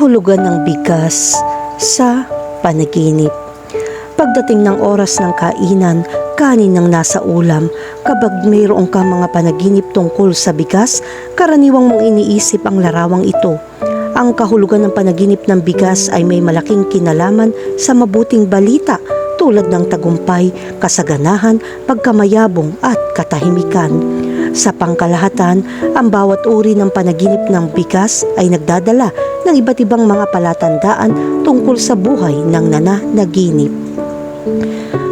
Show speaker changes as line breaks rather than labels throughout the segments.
kahulugan ng bigas sa panaginip. Pagdating ng oras ng kainan, kanin ang nasa ulam. Kapag mayroong kang mga panaginip tungkol sa bigas, karaniwang mong iniisip ang larawang ito. Ang kahulugan ng panaginip ng bigas ay may malaking kinalaman sa mabuting balita tulad ng tagumpay, kasaganahan, pagkamayabong at katahimikan. Sa pangkalahatan, ang bawat uri ng panaginip ng bigas ay nagdadala ng iba't ibang mga palatandaan tungkol sa buhay ng nananaginip.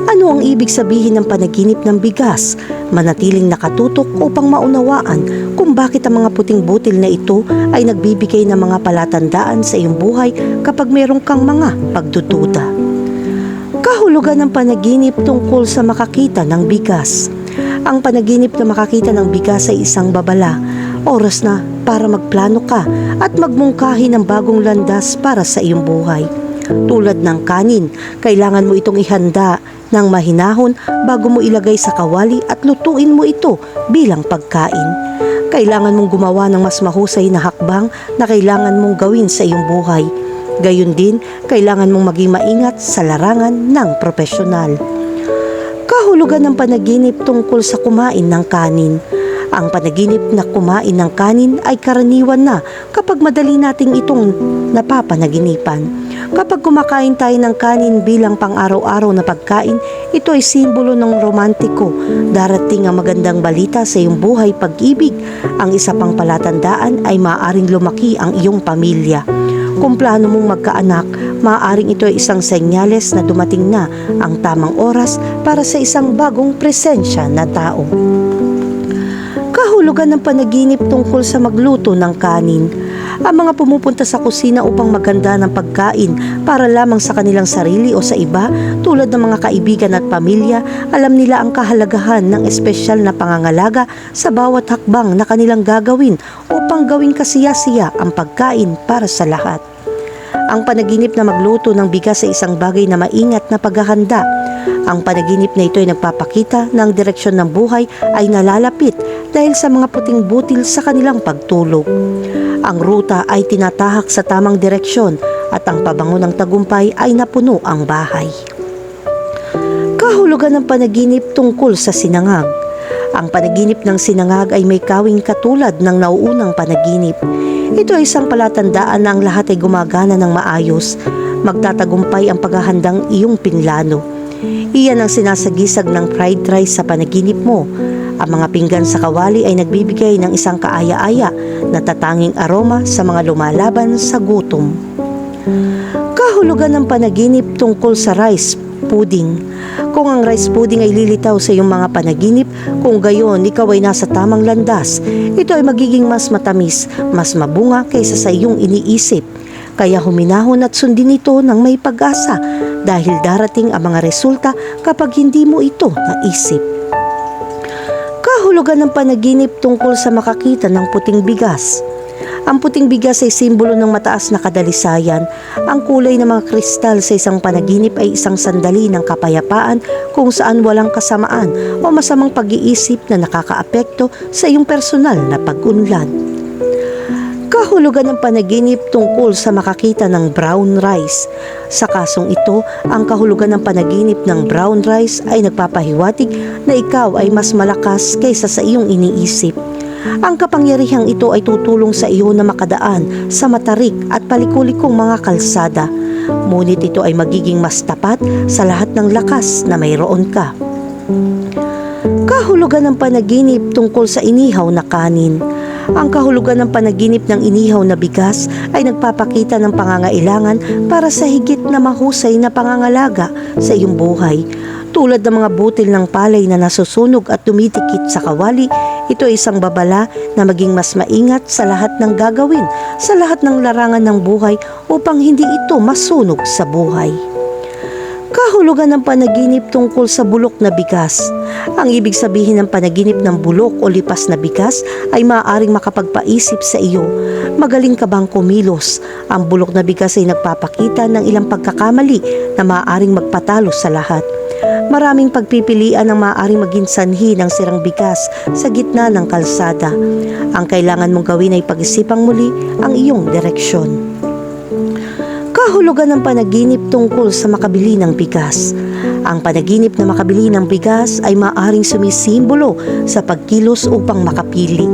Ano ang ibig sabihin ng panaginip ng bigas? Manatiling nakatutok upang maunawaan kung bakit ang mga puting butil na ito ay nagbibigay ng mga palatandaan sa iyong buhay kapag meron kang mga pagdududa. Kahulugan ng panaginip tungkol sa makakita ng bigas. Ang panaginip na makakita ng bigas ay isang babala. Oras na para magplano ka at magmungkahi ng bagong landas para sa iyong buhay. Tulad ng kanin, kailangan mo itong ihanda ng mahinahon bago mo ilagay sa kawali at lutuin mo ito bilang pagkain. Kailangan mong gumawa ng mas mahusay na hakbang na kailangan mong gawin sa iyong buhay. Gayun din, kailangan mong maging maingat sa larangan ng profesional. Kahulugan ng panaginip tungkol sa kumain ng kanin. Ang panaginip na kumain ng kanin ay karaniwan na kapag madali nating itong napapanaginipan. Kapag kumakain tayo ng kanin bilang pang-araw-araw na pagkain, ito ay simbolo ng romantiko. Darating ang magandang balita sa iyong buhay pag-ibig. Ang isa pang palatandaan ay maaaring lumaki ang iyong pamilya. Kung plano mong magkaanak, maaaring ito ay isang senyales na dumating na ang tamang oras para sa isang bagong presensya na tao. Kahulugan ng panaginip tungkol sa magluto ng kanin. Ang mga pumupunta sa kusina upang maganda ng pagkain para lamang sa kanilang sarili o sa iba tulad ng mga kaibigan at pamilya, alam nila ang kahalagahan ng espesyal na pangangalaga sa bawat hakbang na kanilang gagawin upang gawing kasiyasiya ang pagkain para sa lahat. Ang panaginip na magluto ng bigas ay isang bagay na maingat na paghahanda. Ang panaginip na ito ay nagpapakita ng direksyon ng buhay ay nalalapit dahil sa mga puting butil sa kanilang pagtulog. Ang ruta ay tinatahak sa tamang direksyon at ang pabango ng tagumpay ay napuno ang bahay. Kahulugan ng panaginip tungkol sa sinangag. Ang panaginip ng sinangag ay may kawing katulad ng nauunang panaginip. Ito ay isang palatandaan na ang lahat ay gumagana ng maayos. Magtatagumpay ang paghahandang iyong pinlano. Iyan ang sinasagisag ng fried rice sa panaginip mo. Ang mga pinggan sa kawali ay nagbibigay ng isang kaaya-aya na tatanging aroma sa mga lumalaban sa gutom. Kahulugan ng panaginip tungkol sa rice pudding. Kung ang rice pudding ay lilitaw sa iyong mga panaginip, kung gayon ikaw ay nasa tamang landas, ito ay magiging mas matamis, mas mabunga kaysa sa iyong iniisip. Kaya huminahon at sundin ito ng may pag-asa dahil darating ang mga resulta kapag hindi mo ito naisip. Kahulugan ng panaginip tungkol sa makakita ng puting bigas. Ang puting bigas ay simbolo ng mataas na kadalisayan. Ang kulay ng mga kristal sa isang panaginip ay isang sandali ng kapayapaan kung saan walang kasamaan o masamang pag-iisip na nakakaapekto sa iyong personal na pag-unlad. Kahulugan ng panaginip tungkol sa makakita ng brown rice. Sa kasong ito, ang kahulugan ng panaginip ng brown rice ay nagpapahiwatig na ikaw ay mas malakas kaysa sa iyong iniisip. Ang kapangyarihang ito ay tutulong sa iyo na makadaan sa matarik at palikulikong mga kalsada. Ngunit ito ay magiging mas tapat sa lahat ng lakas na mayroon ka. Kahulugan ng panaginip tungkol sa inihaw na kanin. Ang kahulugan ng panaginip ng inihaw na bigas ay nagpapakita ng pangangailangan para sa higit na mahusay na pangangalaga sa iyong buhay. Tulad ng mga butil ng palay na nasusunog at tumitikit sa kawali, ito ay isang babala na maging mas maingat sa lahat ng gagawin, sa lahat ng larangan ng buhay upang hindi ito masunog sa buhay. Kahulugan ng panaginip tungkol sa bulok na bigas. Ang ibig sabihin ng panaginip ng bulok o lipas na bigas ay maaaring makapagpaisip sa iyo. Magaling ka bang kumilos? Ang bulok na bigas ay nagpapakita ng ilang pagkakamali na maaaring magpatalo sa lahat. Maraming pagpipilian ang maaaring maging sanhi ng sirang bigas sa gitna ng kalsada. Ang kailangan mong gawin ay pag-isipang muli ang iyong direksyon. Kahulugan ng panaginip tungkol sa makabili ng bigas. Ang panaginip na makabili ng bigas ay maaring sumisimbolo sa pagkilos upang makapili.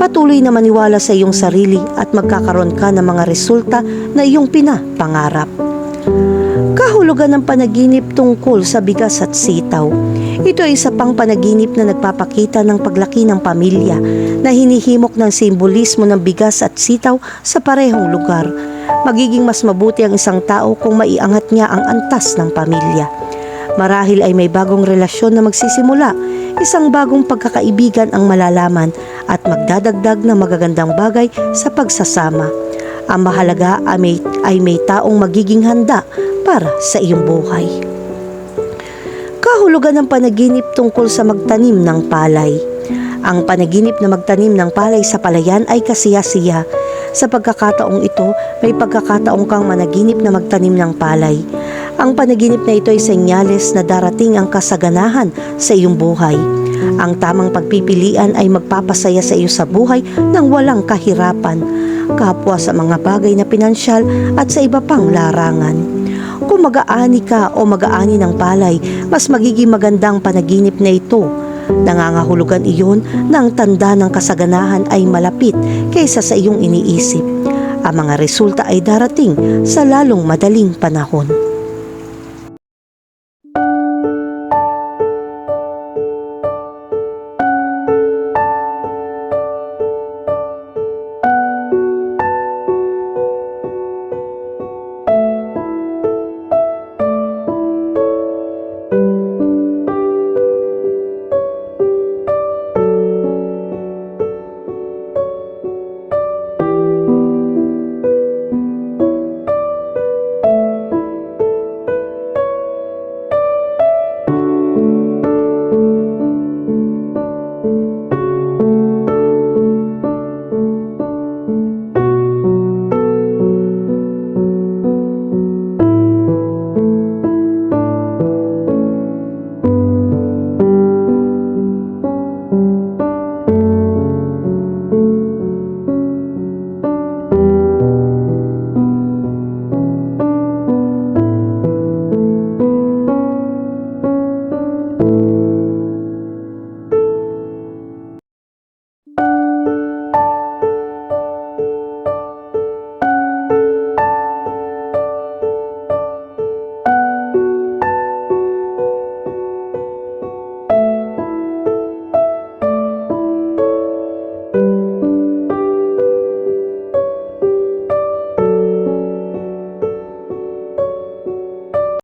Patuloy na maniwala sa iyong sarili at magkakaroon ka ng mga resulta na iyong pinapangarap. Kahulugan ng panaginip tungkol sa bigas at sitaw. Ito ay isa pang panaginip na nagpapakita ng paglaki ng pamilya na hinihimok ng simbolismo ng bigas at sitaw sa parehong lugar. Magiging mas mabuti ang isang tao kung maiangat niya ang antas ng pamilya. Marahil ay may bagong relasyon na magsisimula, isang bagong pagkakaibigan ang malalaman at magdadagdag ng magagandang bagay sa pagsasama. Ang mahalaga ay may, ay may taong magiging handa para sa iyong buhay. Kahulugan ng panaginip tungkol sa magtanim ng palay. Ang panaginip na magtanim ng palay sa palayan ay kasiya-siya. Sa pagkakataong ito, may pagkakataong kang managinip na magtanim ng palay. Ang panaginip na ito ay senyales na darating ang kasaganahan sa iyong buhay. Ang tamang pagpipilian ay magpapasaya sa iyo sa buhay ng walang kahirapan, kapwa sa mga bagay na pinansyal at sa iba pang larangan. Kung mag-aani ka o mag-aani ng palay, mas magiging magandang panaginip na ito. Nangangahulugan iyon na ang tanda ng kasaganahan ay malapit kaysa sa iyong iniisip. Ang mga resulta ay darating sa lalong madaling panahon.